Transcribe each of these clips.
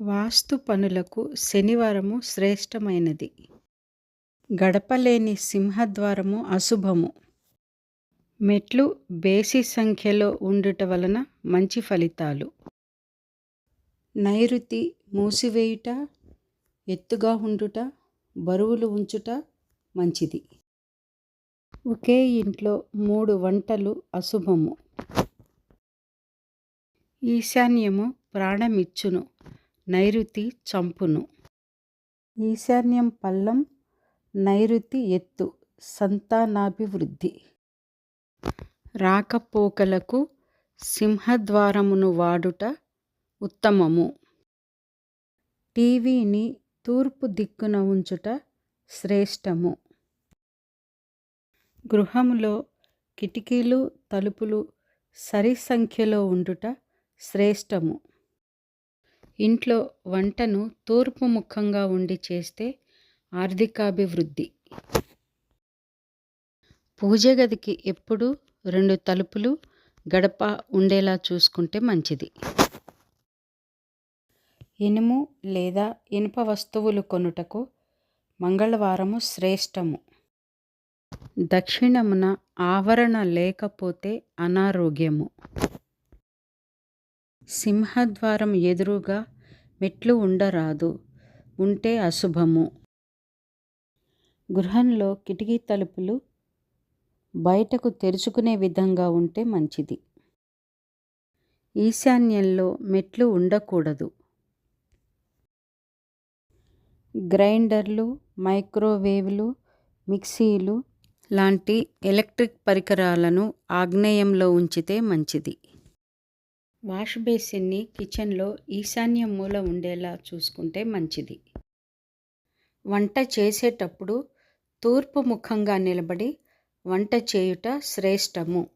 వాస్తు పనులకు శనివారము శ్రేష్టమైనది. గడపలేని సింహద్వారము అశుభము. మెట్లు బేసి సంఖ్యలో ఉండుట వలన మంచి ఫలితాలు. నైరుతి మూసివేయుట ఎత్తుగా ఉండుట బరువులు ఉంచుట మంచిది. ఒకే ఇంట్లో మూడు వంటలు అశుభము. ఈశాన్యము ప్రాణమిచ్చును. నైరుతి చంపును. ఈశాన్యం పల్లం నైరుతి ఎత్తు సంతానాభివృద్ధి. రాకపోకలకు సింహద్వారమును వాడుట ఉత్తమము. టీవీని తూర్పు దిక్కున ఉంచుట శ్రేష్టము. గృహములో కిటికీలు తలుపులు సరి సంఖ్యలో ఉండుట శ్రేష్టము. ఇంట్లో వంటను తూర్పు ముఖంగా ఉండి చేస్తే ఆర్థికాభివృద్ధి. పూజ గదికి ఎప్పుడూ రెండు తలుపులు గడప ఉండేలా చూసుకుంటే మంచిది. ఇనుము లేదా ఇనుప వస్తువులు కొనుటకు మంగళవారము శ్రేష్టము. దక్షిణమున ఆవరణ లేకపోతే అనారోగ్యము. సింహద్వారం ఎదురుగా మెట్లు ఉండరాదు ఉంటే అశుభము. గృహంలో కిటికీ తలుపులు బయటకు తెరుచుకునే విధంగా ఉంటే మంచిది. ఈశాన్యంలో మెట్లు ఉండకూడదు. గ్రైండర్లు మైక్రోవేవ్లు మిక్సీలు లాంటి ఎలక్ట్రిక్ పరికరాలను ఆగ్నేయంలో ఉంచితే మంచిది. వాష్ బేసిన్ని కిచెన్లో ఈశాన్య మూల ఉండేలా చూసుకుంటే మంచిది. వంట చేసేటప్పుడు తూర్పు ముఖంగా నిలబడి వంట చేయుట శ్రేష్టము.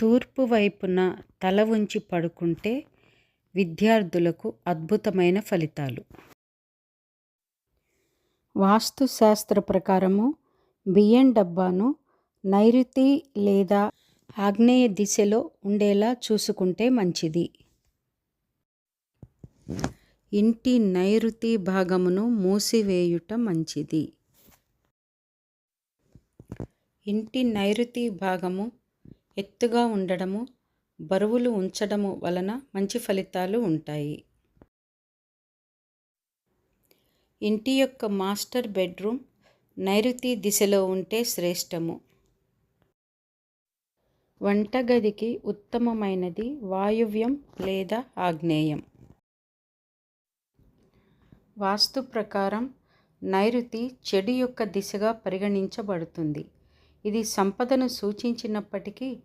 తూర్పు వైపున తల ఉంచి పడుకుంటే విద్యార్థులకు అద్భుతమైన ఫలితాలు. వాస్తుశాస్త్ర ప్రకారము బియ్యం డబ్బాను నైరుతి లేదా ఆగ్నేయ దిశలో ఉండేలా చూసుకుంటే మంచిది. ఇంటి నైరుతి భాగమును మూసివేయుట మంచిది. ఇంటి నైరుతి భాగము ఎత్తుగా ఉండడము బరువులు ఉంచడము వలన మంచి ఫలితాలు ఉంటాయి. ఇంటి యొక్క మాస్టర్ బెడ్రూమ్ నైరుతి దిశలో ఉంటే శ్రేష్టము. వంటగదికి ఉత్తమమైనది వాయువ్యం లేదా ఆగ్నేయం. వాస్తు ప్రకారం నైరుతి చెడు యొక్క దిశగా పరిగణించబడుతుంది. ఇది సంపదను సూచించినప్పటికీ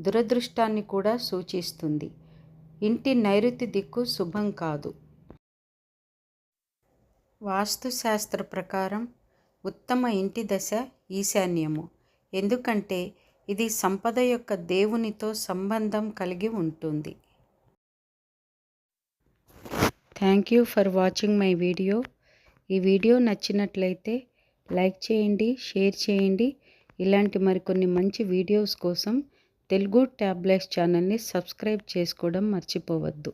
దురదృష్టాన్ని కూడా సూచిస్తుంది. ఇంటి నైరుతి దిక్కు శుభం కాదు. వాస్తుశాస్త్ర ప్రకారం ఉత్తమ ఇంటి దశ ఈశాన్యము. ఎందుకంటే ఇది సంపద యొక్క దేవునితో సంబంధం కలిగి ఉంటుంది. Thank you for watching my video ఈ వీడియో నచ్చినట్లయితే లైక్ చేయండి షేర్ చేయండి. ఇలాంటి మరికొన్ని మంచి వీడియోస్ కోసం తెలుగు ట్యాబ్లెట్స్ ఛానల్ని సబ్స్క్రైబ్ చేసుకోవడం మర్చిపోవద్దు.